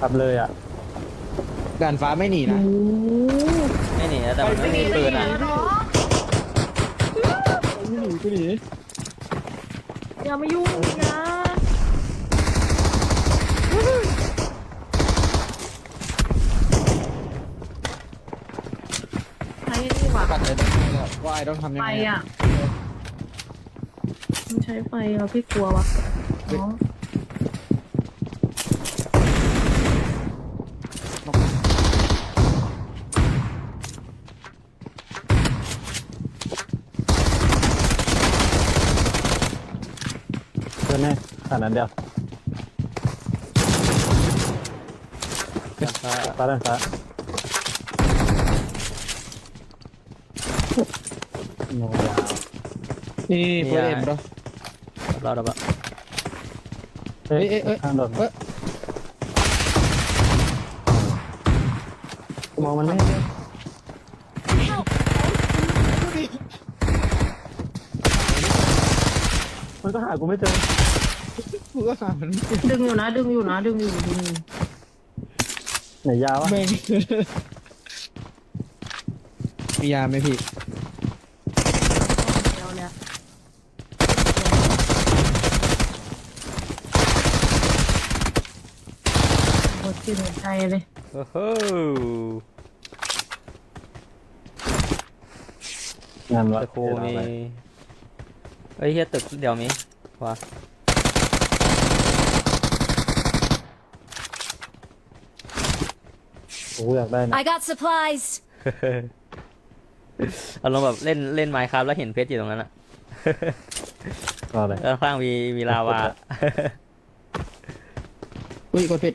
ทำเลยอะด่านฟ้าไม่หนีนะ ไม่หนีนะแต่มันไม่มีปืนอะไม่หนีไม่หนีอย่ามายุ่งนะใช้นี่หว่าปัดเลยต้องทำแล้วว่าไอ้ต้องทำยังไฟไงอะมันใช้ไฟอะพี่กลัววะน้อง เพื่อนแน่ ขนาดนั้นเดียวด้านฟ้าฟ้าด้านฟ้าโนยาว นี่เพื่อนเอ็มปะเราเราแบบเฮ้ยเอ้ยเอ้ยข้างโดนเอ้ยมองมันไม่เห็นมันก็หากูไม่เจอ กูก็หามันไม่เจอดึงอยู่นะ ดึงอยู่นะ ดึงอยู่ดึงอยู่ไหนยาววะแม่งมียาไหมพี่ เดี๋ยวเนี่ยหมดจิตหมดใจเลยโอ้โหงานวะตะโคมีเฮ้ยเฮียตึกเดี๋ยวมีว่ะ กูอยากได้นะ I got supplies. อารมณ์แบบเล่นเล่นไมค์ครับแล้วเห็นเพชรอยู่ตรงนั้นอะรออะไรแล้วข้างๆมีมีลาวา อุ้ยกดผิด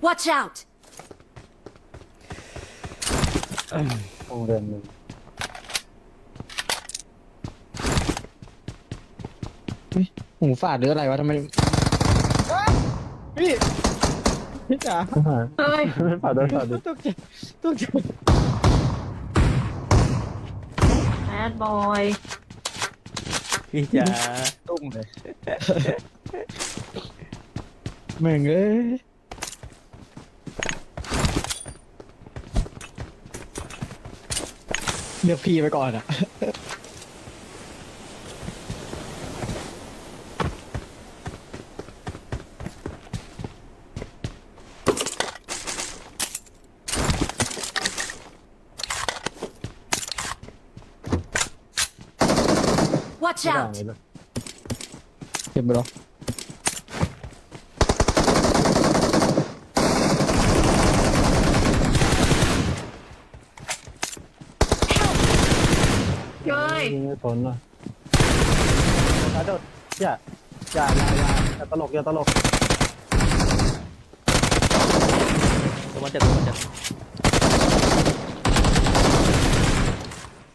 Watch out! โรงเรียนหนึ่งหูฝาดหรืออะไรวะทำไมพี่พี่จ๋าหาเฮ้ยไม่ผ่าโดนผ่าดิตกใจตกใจแบดบอยพี่จ๋าตุ้มเลยแม่งเอ้ย เรียกพี่ไปก่อนอะ Watch ไม่ด่าง out! เลยเลยเก็บไปหรอ เฮ้ยยิงไม่พ้นะกระโดดอย่าอย่าอย่าอย่าอย่าตลกอย่าตลกตัวมันเจ็บตัวมันเจ็บ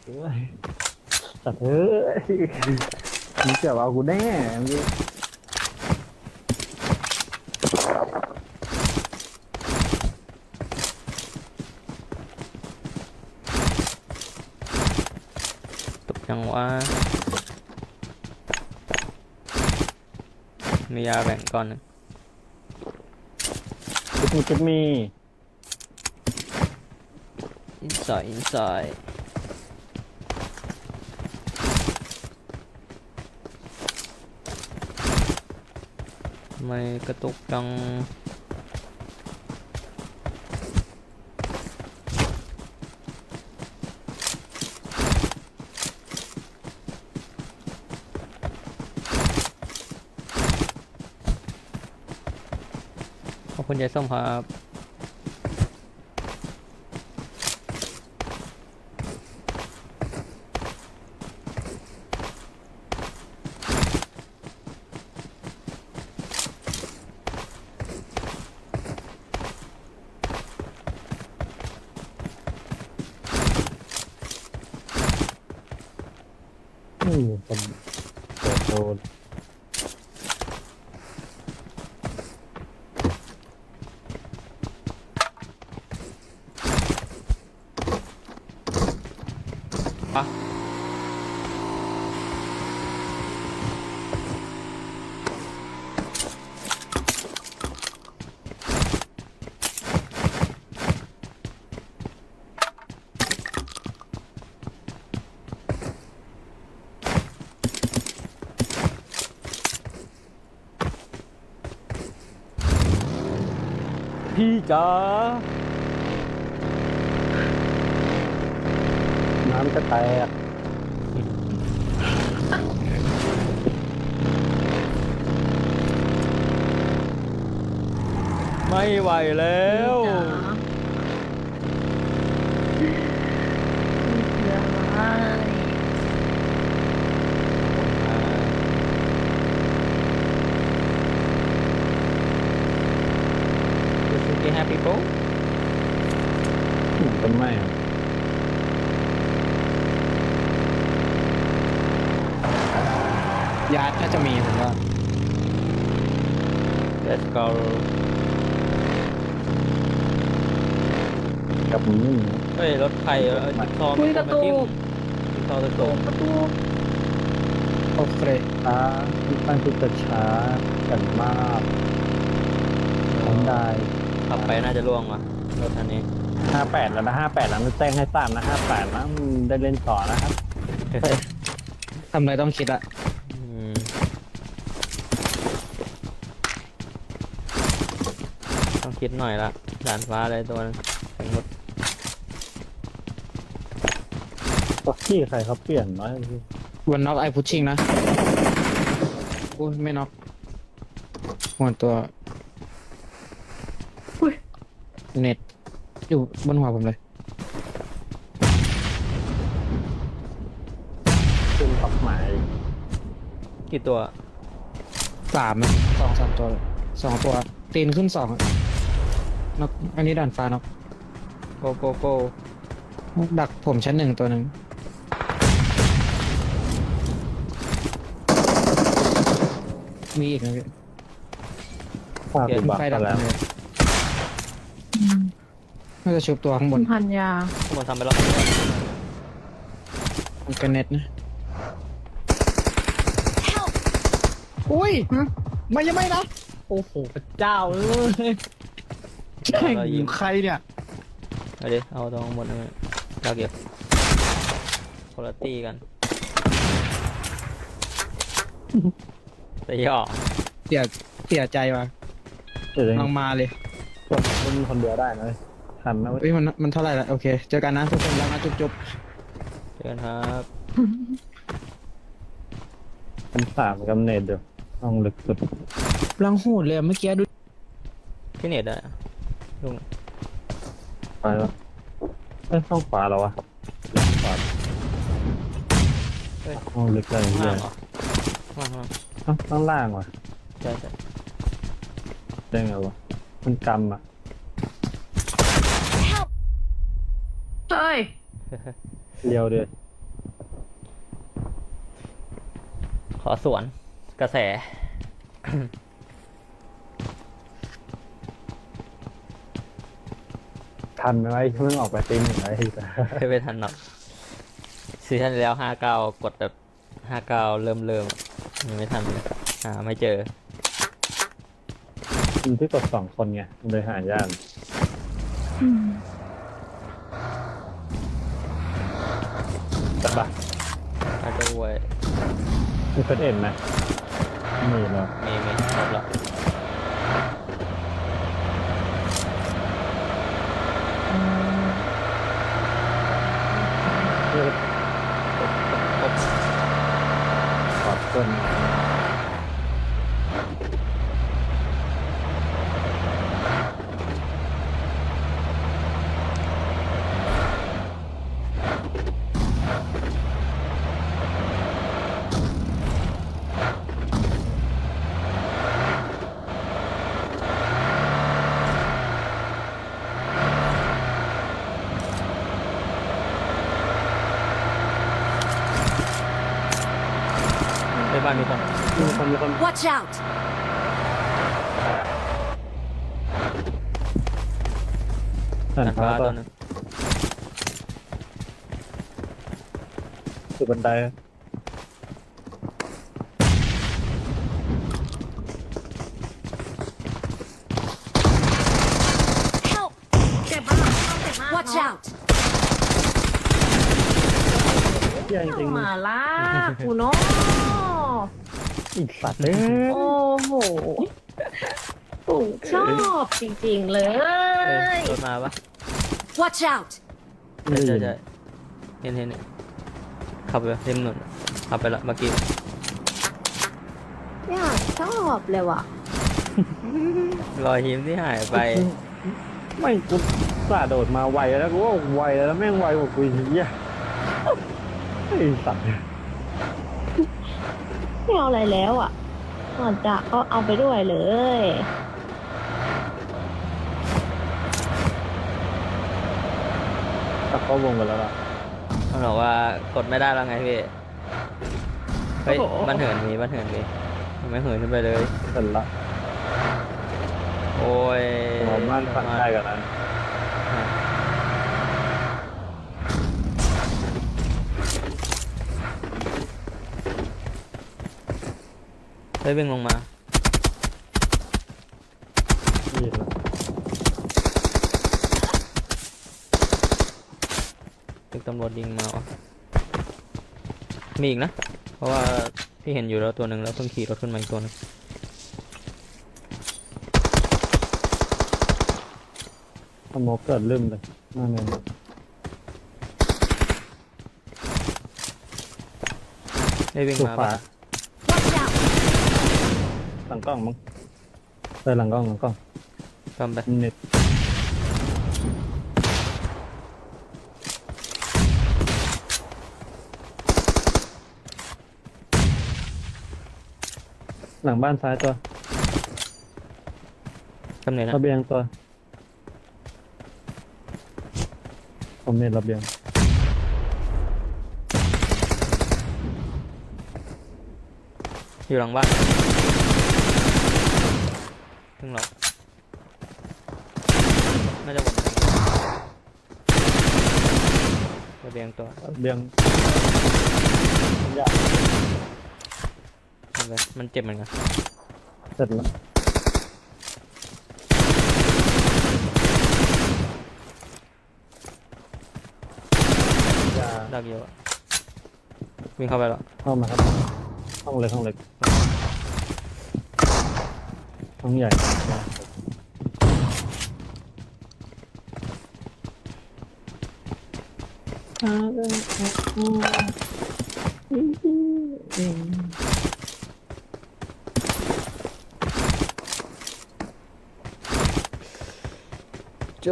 เฮ้ยแต่เฮ้ยมึงเกี่ยวเอากูแน่มื่อกี้ตกจัง วะ มียาแบ่งก้อนหนึ่งคิดมีคิดมีอินไซด์อินไซด์ทำไมกระตุกจัง ขอบคุณ ยายส้มครับ พี่จ๋าน้ำจะแตกไม่ไหวแล้วจ๋าเดี๋ยวไว้ You shooting happy people เหมือนต้นไม้อะยาร์ดน่าจะมีผมว่า Let's go กับมึงนี่นะเฮ้ยรถใครเออจิ๊กซอว์คุยมีกระคนมาตุจิ้มกจิ๊กซอว์ตะโกนประตูโอเคช้าที่ตั้งที่จะช้ากันมากทำได้ ขับไปน่าจะล่วงว่ะรถคันนี้ ห้าแปดแล้วนะห้าแปดแล้วนะแจ้งให้ทราบนะห้าแปดนะมึงได้เล่นต่อนะครับทำอะไรต้องคิดอะอืมต้องคิดหน่อยละด่านฟ้าอะไรตัวนึงสมมติก็ขี้ใครเขาเปลี่ยนน้อยพี่วันน็อกไอพุชชิ่งนะอุ้ยไม่น็อกหัวตัวอุ้ย เน็ตอยู่บนหัวผมเลยขึ้นปักหมายกี่ตัวสามอะสองสามตัวสองตัวตีนขึ้นสองอะน็อกอันนี้ด่านฟ้าน็อกโกโกโกดักผมชั้นหนึ่งตัวหนึ่งมีอีกนะพี่ฝากติดบักไฟกัดันบแล้ว เลย น่าจะชุบตัวข้างบคุนณพันยาพวกมันทำไปแล้วมันกันเน็ตนะ Help! อุ้ยหึไม่ยังไม่นะโอ้โหพระเจ้าเอ้ยแข่งอยู่ใครเนี่ยเอาดิเอาตรงหมดเลยเราเก็บคุณตี้กันแต่ย่อเสียเสียใจว่ะเดี๋ยวลองมาเลยเล่นคนเดียวได้นะเว้ย ทันนะเว้ยเอ้ยมันมันเท่าไหร่ละโอเค เจอกันนะทุกคนรักนะจุ๊บจุ๊บเจอกันครับเป็นสามกำเนิดเดียวต้องลึกสุดลังโหดเลยอะเมื่อกี้ดูพี่เน็ตอะลุงไปแล้วเอ้ยต้องขวาแล้ววะขวาห้องลึกเลยข้างเฮียล่างเหรอข้างล่างข้างล่างเอ้าข้างล่างวะใช่ใช่ได้ไงวะมันกำอะ เฮ้ยเรียวเดียวขอสวนกระแส ทันไหมวะเพิ่งออกไปตีหนึ่งไอ้เหี้ยไม่ไปทันหรอกซีซั่นที่แล้วห้าเก้ากดแบบห้าเก้าเริ่มเริ่มยังไม่ทันเลยหาไม่เจอมันที่กดสองคนไงมันเลยหายากอืม แต่ปะถ้าจะรวยมีเฟสเอ็นไหมมีแล้วมีมีครบแล้วเลือกครบขอบต้น บ้านมีคนมีคนมีคน Watch out! หันหันฟ้าฟ้าตัตัววหนึง สุดบันได Help! เจ็บมากต้องเจ็บมาก Watch เนอะ out! เที่ยจริง มาลากกูเนาะ ๆ อีกสัตว์เลยโอ้โหกูชอบจริงๆเลเอ้ยยรถมาปะ Watch out! ไม่ใช่ได้ใช่ยินใช่เห็นเห็นเห็นขับไปริมถนนขับไปละเมื่อกี้อยากชอบเลยว่ะ รอยหิมที่หายไป ไม่กูสาโดดมาไวแล้วกูว่าไวแล้วแม่งไวกว่ากูอีกเหี้ยไอ้สัตว์ ไม่เอาอะไรแล้วอะก่อนจะก็เอาไปด้วยเลยตักเข้าวงกันแล้วล่ะเขาบอกว่ากดไม่ได้แล้วไงพี่ เฮ้ยบ้านเหินมีบ้านเหินมีไม่เหินขึ้นไปเลยเสร็จละ โอ้ยเราบ้านฝั่งใต้กันนั้น เฮ้ยวิ่งลงมานี่ละตึกตำรวจยิงมาวะมีอีกนะ เพราะว่าพี่เห็นอยู่แล้วตัวหนึ่งแล้วเพิ่งขี่รถขึ้นมาอีกตัวหนึงสโมกเกิดลืมเลยนั่นเองได้วิ่งถูกมาขวาปะ Watch out! ห ลังกล้องมั้งใช่หลังกล้องหลังกล้องทำไปเน็ตหลังบ้านซ้ายตัวทำไหนนะระเบียงตัว ผมเน็ตระเบียง อยู่หลังบ้าน ถึงหรอกน่าจะวนระเบียงตัวระเบียงยากทำไปมันเจ็บเหมือนกันเสร็จแล้วยาดักเยอะวิ่งเข้าไปแล้วเข้ามาครับห้องเล็กห้องเล็ก ห้องใหญ่โจ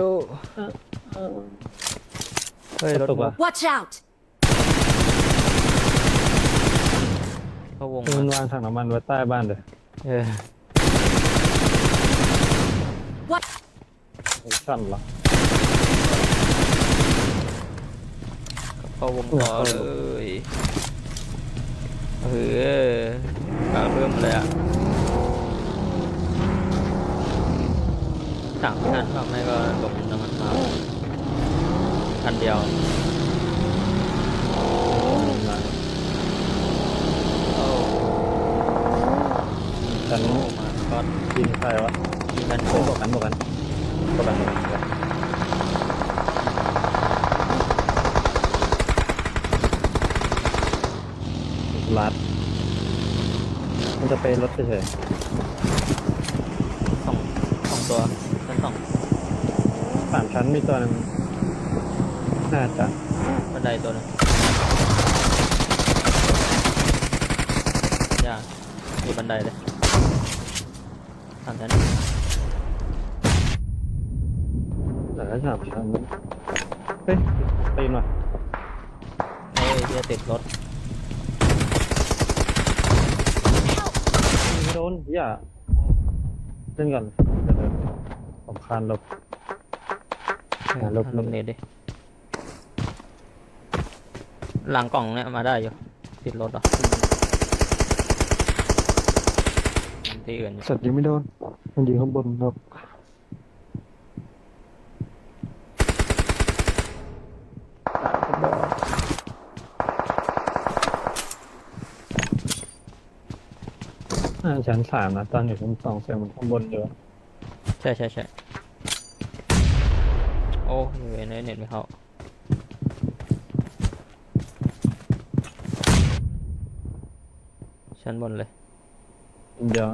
เฮ้ยรถตกมาว่ะ Watch out! เข้าวงคือมันมาวางถังน้ำมันไว้ใต้บ้านเลยเออ What? สั้นเหรอเข้าวงโอ้ต่อเข้าเลยเออกลางเริ่มเลยอะถังไม่ทันหรอกไม่ก็หลบน้ำมันมาคันเดียวโอ้ฉันโอ้มาก็ยิงใครวะยิง กันโชโอ้ว์บอกกันบอกกันบอกกันบอกกันลัดมันจะไปรถเฉยสองสองตัวชั้นสองๆสามชั้นมีตัวหนึงน่าจะบันไดตัวหนึงย่าอยู่บันไดเลยสามชั้น แต่ก็สามชั้นเฮ้ยตีนว่ะเฮ้ยที่จะติดรถไม่โดนอย่าเล่นก่อนเดี๋ยวๆผมคานหลบอ่าลบลบเนตดิหลังกล่องเนี่ยมาได้อยู่ติดรถเหรอที่อื่นอยู่ สัตว์ยิงไม่โดนมันยิงข้างบนครับ ชั้นสามนะตอนอยู่ชั้นสองเสียงมันข้างบนเยอะใช่ใช่ใช่โอ้ยเน็ตเน็ตไม่เข้าชั้นบนเลย เดียว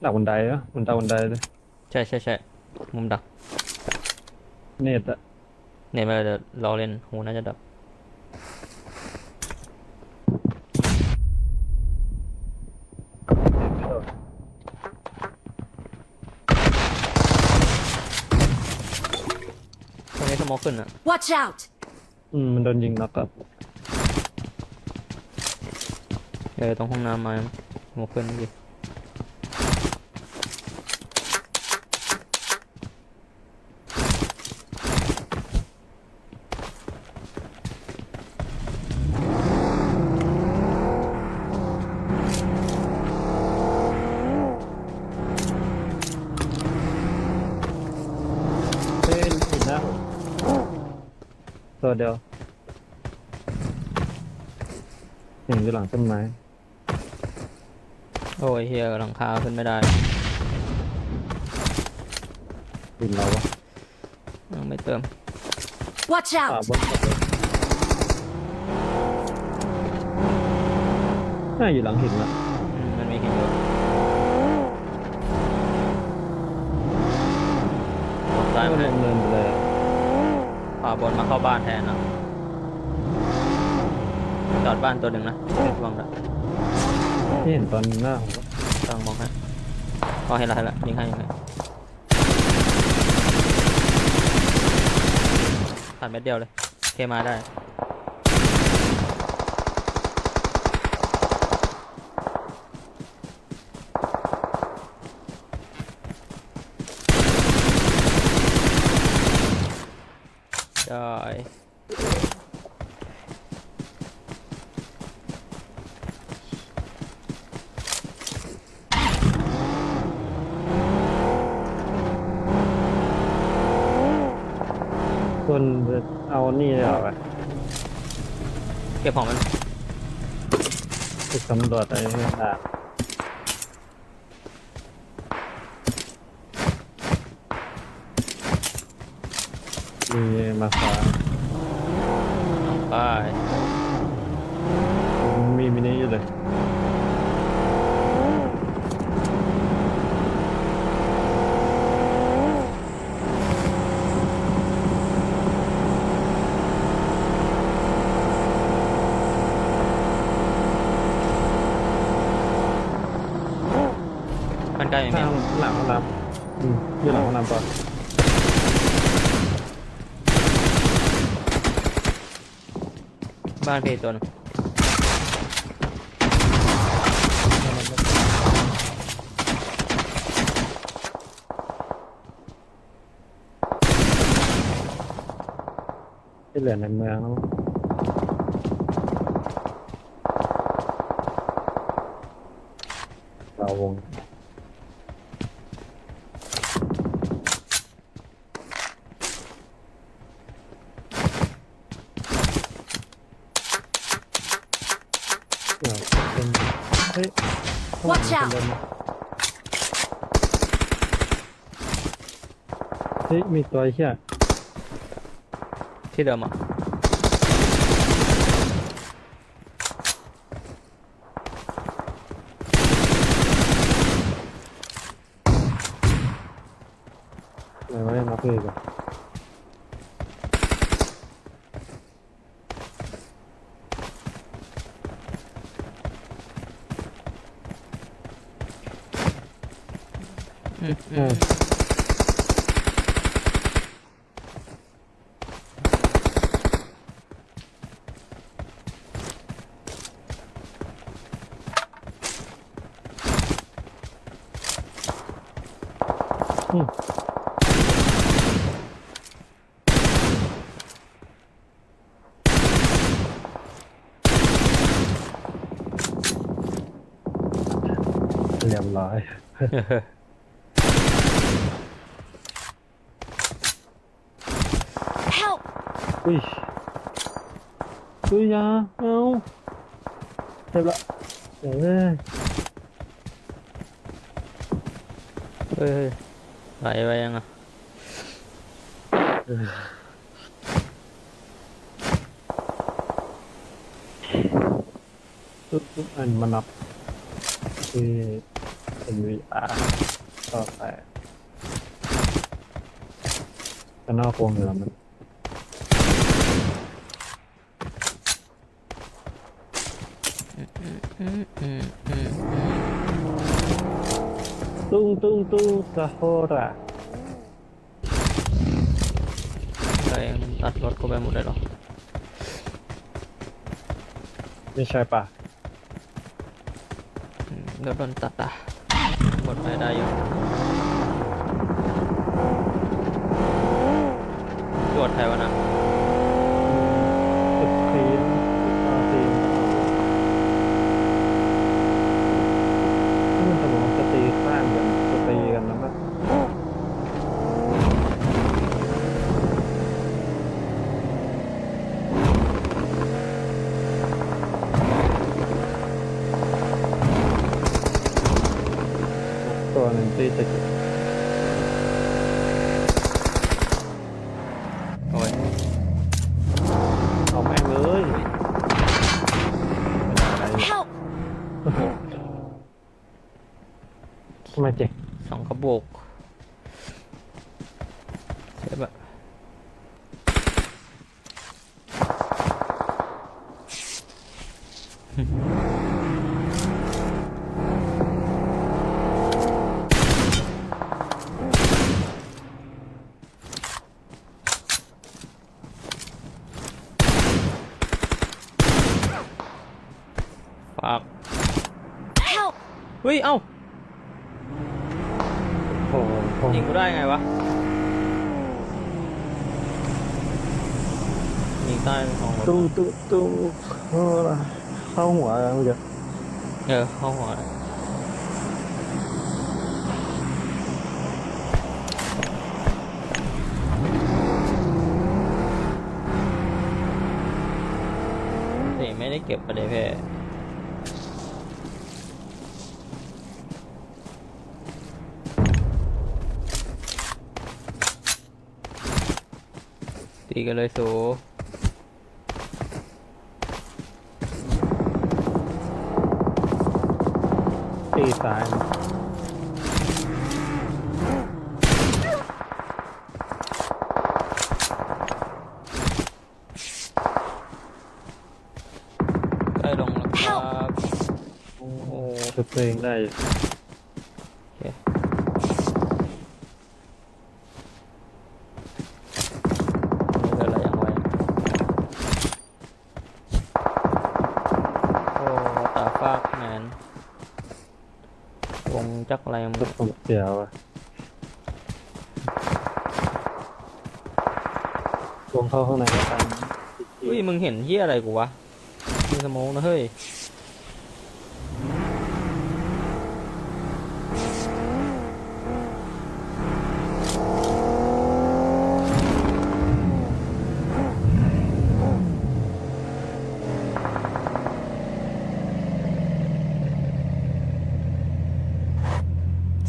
หลักบันไดอะบันไดบันไดเลยใช่ใช่ใช่มุมดักเน็ตอะ เน็ตมาเดี๋ยวรอเล่นหูน่าจะดับ ตรงนี้สโมองขึ้นอะ Watch out! อืมมันโดนยิงน็อกอะเออตรงห้องน้ำมาสโมองขึ้นเมื่อกี้ เฮ้ยผิดนะ ตัวเดียวเสียงอยู่หลังต้นไม้โอ้ยเฮียหลังคาขึ้นไม่ได้ดินเราวะยังไม่เติม Watch อ่า out! บนน่าอยู่หลังหินละอืมมันมีหินอยู่กดซ้ายมัมานลเลยงเนินไปเลยอะ พาบนมาเข้าบ้านแทนนะจอดบ้านตัวหนึ่งนะระวังนะที่เห็นตอนหน้าผมปะต้องมองฮะพอเห็นและเห็นและยิงให้ยิงให้ผ่านเม็ดเดียวเลยเคมาได้ คนจะเอานี่เลยเหรอวะ เก็บของมันฝึกตำรวจอะไรเนี่ยอะมีมาฟ้า ไป มีมินิอยู่เลย มันใกล้ไหมข้าเนี่ยงหลังห้องน้ำอืมอยู่หลังห้องน้ำปะบ้านพี่ตัวหนึงที่เหลือในเมืองแล้วเราวง ฮ้ยข้างหลัง Watch out เป็นเดินมาเฮ้ยมีตัวไอ้เหี้ยที่เดิมอะอะไรวะเนี่ยนับเลยกัน อืม อืม อืมเรียบร้อย Help! อุ้ยอุ้ยอยาเอา ไหลไปยังอะทุกทุกอันมันนับที่เป็น VR ก็แต่ก็นอกวงเหนือมันอืมอืมอืมอืมตุ้งตุ้งตุ้งสะโฮระอะไรมันตัดรถกูไปหมดเลยเหรอไม่ใช่ปะอืม เดี๋ยวโดนตัดอะหมดไปได้อยู่ตรวจใครวะนะ ติดครีมติดตาครีมนี่มันสมองจะตีข้างกันจะตีกันแล้วมั้ยตัวหนึ่งตีจะ โอ้ย เอาแม่งเลยไม่ได้ Help! ทำไมเจ๊ง สองกระบอกใช่ปะ ฝาก Help! เฮ้ย เอ้า โอ้โห ยิงกูได้ไงวะ ยิงใต้ของรถ ตุ้งตุ้งตุ้งเออเข้าหัวแล้วเมื่อกี้ เออเข้าหัวเลยนี่ไม่ได้เก็บประเดี๋ยวเพ่ตีกันเลยสู ซ้ายนะใกล้ลงแล้วครับ โอ้โหชุดตัวเองได้ จักอะไรมึงชุดผมเสียวอะลงเข้าข้างในแล้วกันอุ้ยมึงเห็นเฮียอะไรกูวะมีสโมองนะเฮ้ย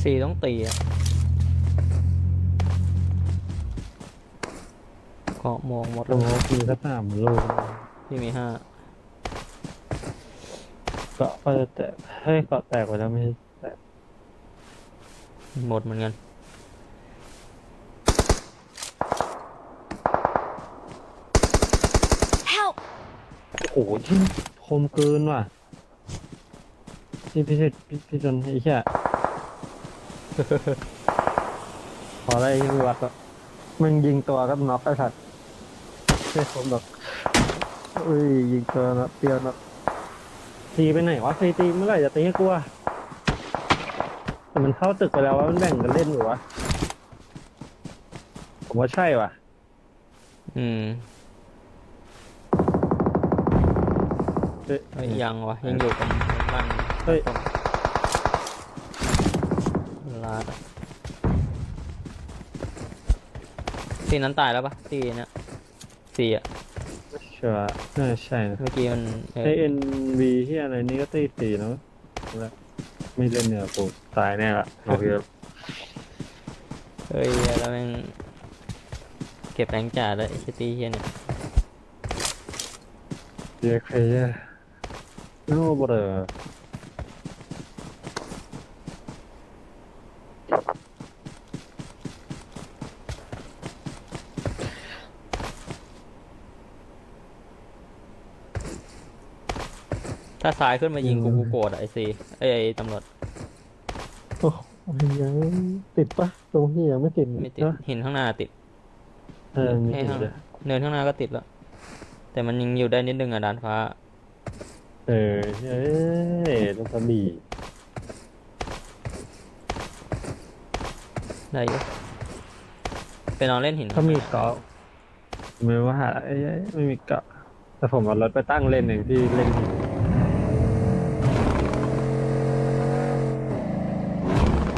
สี่ ต้องตีอะเกาะมองหมดสเลยมองมีสักสามลูกพี่มีห้าเกาะก็จะแตกเฮ้ยเกาะแตกไปแล้วไม่ใช่แตกหมดเหมือนกัน Help! โอ้โหที่คมเกินว่ะที่พี่เชษพี่พี่จนไอ้เหี้ย พอได้ที่วัดอะมันยิงตัวก็น็อกไอ้สัตว์ใช่ผมแบบอุ้ยยิงตัวน็อกเดียวน็อกตีไปไหนวะตีตีเมื่อไหร่จะตีให้กูวะแต่มันเข้าตึกไปแล้วว่ามันแบ่งกันเล่นอยู่วะผมว่าใช่ว่ะ อืมเฮ้ยเฮ้ยยังวะยังอยู่กับบ้านเฮ้ยลาดอะ ตีนั้นตายแล้วปะตีเนี้ยสี่อะเชื่อน่าจะใช่นะเมื่อกี้มันเออไอเอ็นวีที่อะไรนี่ก็ตีตีแล้วแล้วไม่เล่นเนี่ยกูตายแน่ละเราเยอะเฮ้ยแล้วแม่งเก็บแรงจ่าแล้วไอ้ชิตี้เฮียเนี่ยเดี๋ยวใครอะโน้บเรอถ้าซ้ายขึ้นมายิงกูกูโกรธอะไอซีเอ้ยไอ้ตำรวจโอ้ยยังติดปะตรงที่ยังไม่ติดไม่ติดนะหินข้างหน้าติดเออมีให้ติดข้างเลยเนินข้างหน้าก็ติดแล้ว แต่มันยังอยู่ได้นิดนึงอะดานฟ้า เออเอ้ยลูกกระบี่ได้อยู่ไปนอนเล่นหินเขามีเกาะไม่ว่าเอ้ยไม่มีเกาะแต่ผมเอารถไปตั้งเล่นหนึ่งที่เล่นหิน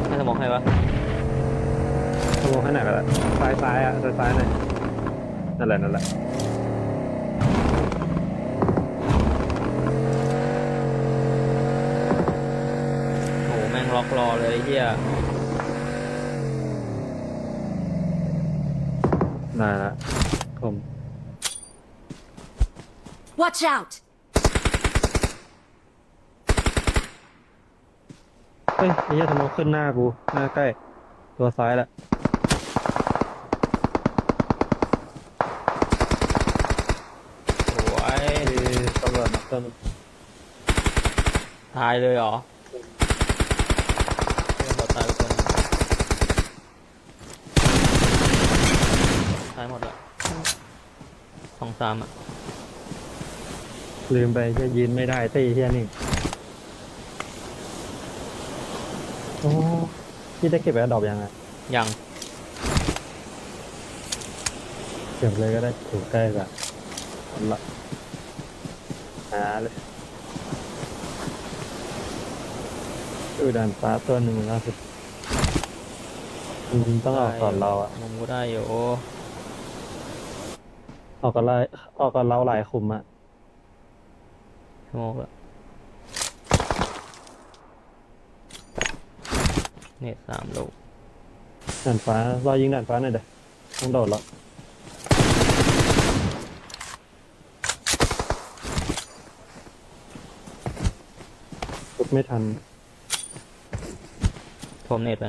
ให้สมองให้ปะ ขโมยให้หน่อยก็ได้ ซ้ายซ้ายๆอะซ้ายซ้ายๆหน่อยนั่นแหละนั่นแหละโหแม่งล็อกรอเลยไอ้เฮียน่าละผม Watch out! เฮ้ยไอ้เหี้ยทำไมขึ้นหน้ากูหน้าใกล้ ตัวซ้ายละ โอ้ย เอ้ย ตำรวจนะตำรวจตายเลยเหรอเพื่อนบอกตายไปคนหนึ่งตายหมดละสองสามอะ ลืมไปจะยืนไม่ได้ตีเฮียนี่ โอ้พี่ได้เก็บแอร์ดรอปยังไงยัง เก็บเลยก็ได้ถูกใกล้กับอันละ หาเลยดูด่านฟ้าตัวหนึ่งล่าสุดอืมต้องออกก่อนเราอะมุมก็ได้อยู่ออกก่อนเราออกก่อนเราหลายคุมอะชั่วโมงละเน็ตสามลูกด่านฟ้ารอยิงด่านฟ้าหน่อยเด้อต้องโดดแล้ว ไม่ทัน ผมเน็ตไป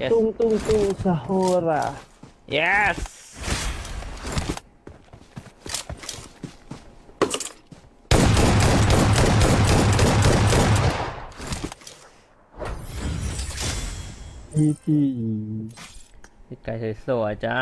yes ตุ้งตุ้งตุ้งซาโฮรา yes ที่ที่ ไก่สวยๆจ้า